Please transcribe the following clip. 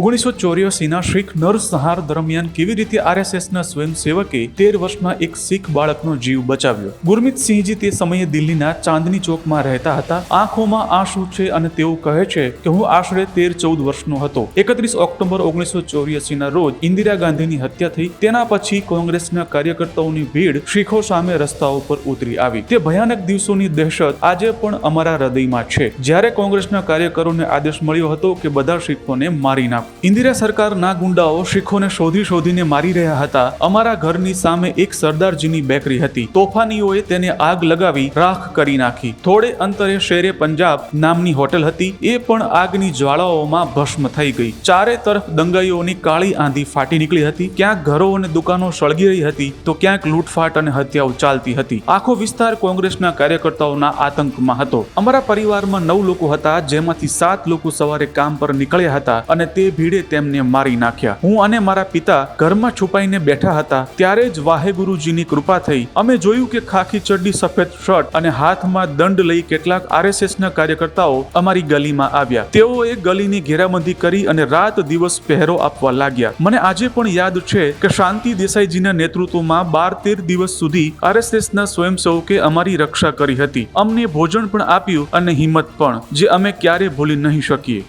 ઓગણીસો ચોર્યાસીના શીખ નરસંહાર દરમિયાન કેવી રીતે આરએસએસના સ્વયંસેવકે તેર વર્ષના એક શીખ બાળકનો જીવ બચાવ્યો? ગુરમીત સિંહજી તે સમયે દિલ્હીના ચાંદની ચોકમાં રહેતા હતા. આંખોમાં આંસુ છે અને તેઓ કહે છે કે હું આશરે તેર ચૌદ વર્ષનો હતો. એકત્રીસ ઓક્ટોબર ઓગણીસો ચોર્યાસીના રોજ ઇન્દિરા ગાંધીની હત્યા થઈ. તેના પછી કોંગ્રેસના કાર્યકર્તાઓની ભીડ શીખો સામે રસ્તાઓ પર ઉતરી આવી. તે ભયાનક દિવસોની દહેશત આજે પણ અમારા હૃદયમાં છે. જ્યારે કોંગ્રેસના કાર્યકરોને આદેશ મળ્યો હતો કે બધા શીખોને મારી નાખો. ઇન્દિરા સરકારના ગુંડાઓ શીખોને શોધી શોધીને મારી રહ્યા હતા. અમારા ઘરની સામે એક સરદારજીની બેકરી હતી. તોફાનીઓએ તેને આગ લગાવી રાખ કરી નાખી. થોડે અંતરે શેરે પંજાબ નામની હોટેલ હતી. એ પણ આગની જ્વાળાઓમાં ભસ્મ થઈ ગઈ. ચારે તરફ દંગાઈઓની કાળી આંધી ફાટી નીકળી હતી. ક્યાંક ઘરો અને દુકાનો સળગી રહી હતી, તો ક્યાંક લૂંટફાટ અને હત્યાઓ ચાલતી હતી. આખો વિસ્તાર કોંગ્રેસના કાર્યકર્તાઓના આતંકમાં હતો. અમારા પરિવારમાં નવ લોકો હતા, જેમાંથી સાત લોકો સવારે કામ પર નીકળ્યા હતા અને તે ભીડે તેમને મારી નાખ્યા. હું અને મારા પિતા ઘરમાં છુપાઈને બેઠા હતા, ત્યારે જ વાહેગુરુજીની કૃપા થઈ. અમે જોયું કે ખાખી ચડ્ડી, સફેદ શર્ટ અને હાથમાં દંડ લઈ કેટલાક આરએસએસના કાર્યકર્તાઓ અમારી ગલીમાં આવ્યા. તેઓએ ગલીની ઘેરાબંધી કરી અને રાત દિવસ પહેરો આપવા લાગ્યા. મને આજે પણ યાદ છે કે શાંતિ દેસાઈજીના નેતૃત્વમાં બાર તેર દિવસ સુધી આરએસએસના સ્વયંસેવકે અમારી રક્ષા કરી હતી. અમને ભોજન પણ આપ્યું અને હિંમત પણ, જે અમે ક્યારે ભૂલી નહીં શકીએ.